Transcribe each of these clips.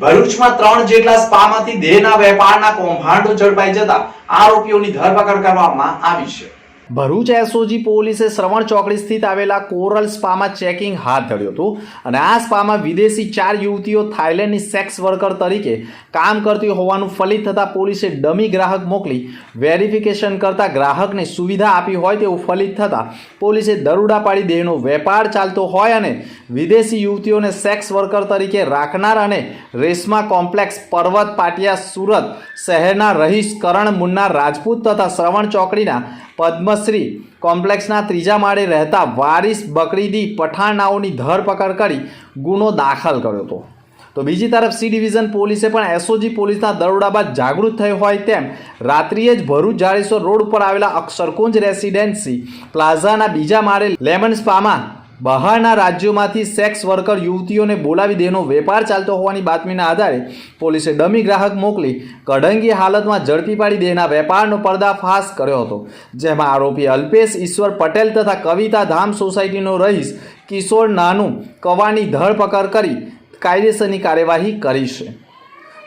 ભરૂચમાં ત્રણ જેટલા સ્પામાંથી દેહના વેપારના કૌભાંડો ઝડપાઈ જતા આરોપીઓની ધરપકડ કરવામાં આવી છે. ભરૂચ એસઓજી પોલીસે શ્રવણ ચોકડી સ્થિત આવેલા કોરલ સ્પામાં ચેકિંગ હાથ ધર્યું હતું અને આ સ્પામાં વિદેશી ચાર યુવતીઓ થાઇલેન્ડની સેક્સ વર્કર તરીકે કામ કરતી હોવાનું ફલિત થતાં પોલીસે ડમી ગ્રાહક મોકલી વેરિફિકેશન કરતાં ગ્રાહકને સુવિધા આપી હોય તેવું ફલિત થતાં પોલીસે દરોડા પાડી દેહનો વેપાર ચાલતો હોય અને વિદેશી યુવતીઓને સેક્સ વર્કર તરીકે રાખનાર અને રેશમા કોમ્પ્લેક્સ પર્વત પાટિયા સુરત શહેરના રહીશ કરણ મુન્ના રાજપૂત તથા શ્રવણ ચોકડીના પદ્મશ્રી કોમ્પ્લેક્સના ત્રીજા માળે રહેતા વારિસ બકરીદી પઠાણાઓની ધરપકડ કરી ગુનો દાખલ કર્યો હતો. તો બીજી તરફ સી ડિવિઝન પોલીસે પણ એસઓજી પોલીસના દરોડા બાદ જાગૃત થઈ હોય તેમ રાત્રિએ જ ભરૂચ જાડેશ્વર રોડ ઉપર આવેલા અક્ષરકુંજ રેસિડેન્સી પ્લાઝાના બીજા માળે લેમન સ્પામાં બહારના રાજ્યોમાંથી સેક્સ વર્કર યુવતીઓને બોલાવી દેનો વેપાર ચાલતો હોવાની બાતમીના આધારે પોલીસે ડમી ગ્રાહક મોકલી કઢંગી હાલતમાં ઝડપી પાડી દેના વેપારનો પર્દાફાશ કર્યો હતો, જેમાં આરોપી અલ્પેશ ઈશ્વર પટેલ તથા કવિતા ધામ સોસાયટીનો રહીશ કિશોર નાનું કવાની ધરપકડ કરી કાયદેસરની કાર્યવાહી કરી છે.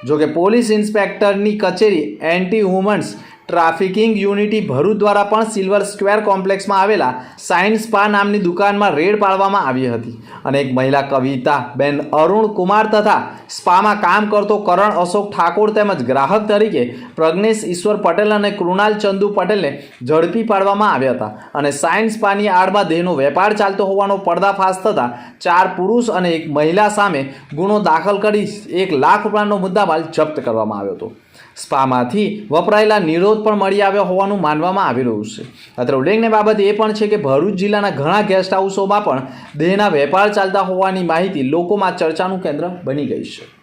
જોકે પોલીસ ઇન્સ્પેક્ટરની કચેરી anti women's trafficking unity Bharuch દ્વારા પણ સિલ્વર સ્ક્વેર કોમ્પ્લેક્સમાં આવેલા સાયન્સ સ્પા નામની દુકાનમાં રેડ પાડવામાં આવી હતી. અને એક મહિલા કવિતા, બેન અરુણ કુમાર તથા સ્પામાં કામ કરતો કરણ અશોક ઠાકોર તેમજ ગ્રાહક તરીકે પ્રજ્ઞેશ ઈશ્વર પટેલ અને કૃણાલ ચંદુ પટેલને ઝડપી પાડવામાં આવ્યા હતા. અને સાયન્સ સ્પાની આડમાં દેહનો વેપાર ચાલતો હોવાનો પર્દાફાશ થતાં ચાર પુરુષ અને એક મહિલા સામે ગુનો દાખલ કરી એક લાખ રૂપિયાનો મુદ્દામાલ જપ્ત કરવામાં આવ્યો હતો. સ્પામાંથી વપરાયેલા નિરોધ પણ મળી આવ્યો હોવાનું માનવામાં આવી રહ્યું છે. અત્રે ઉલ્લેખનીય બાબત એ પણ છે કે ભરૂચ જિલ્લાના ઘણા ગેસ્ટ હાઉસોમાં પણ દેહના વેપાર ચાલતા હોવાની માહિતી લોકોમાં ચર્ચાનું કેન્દ્ર બની ગઈ છે.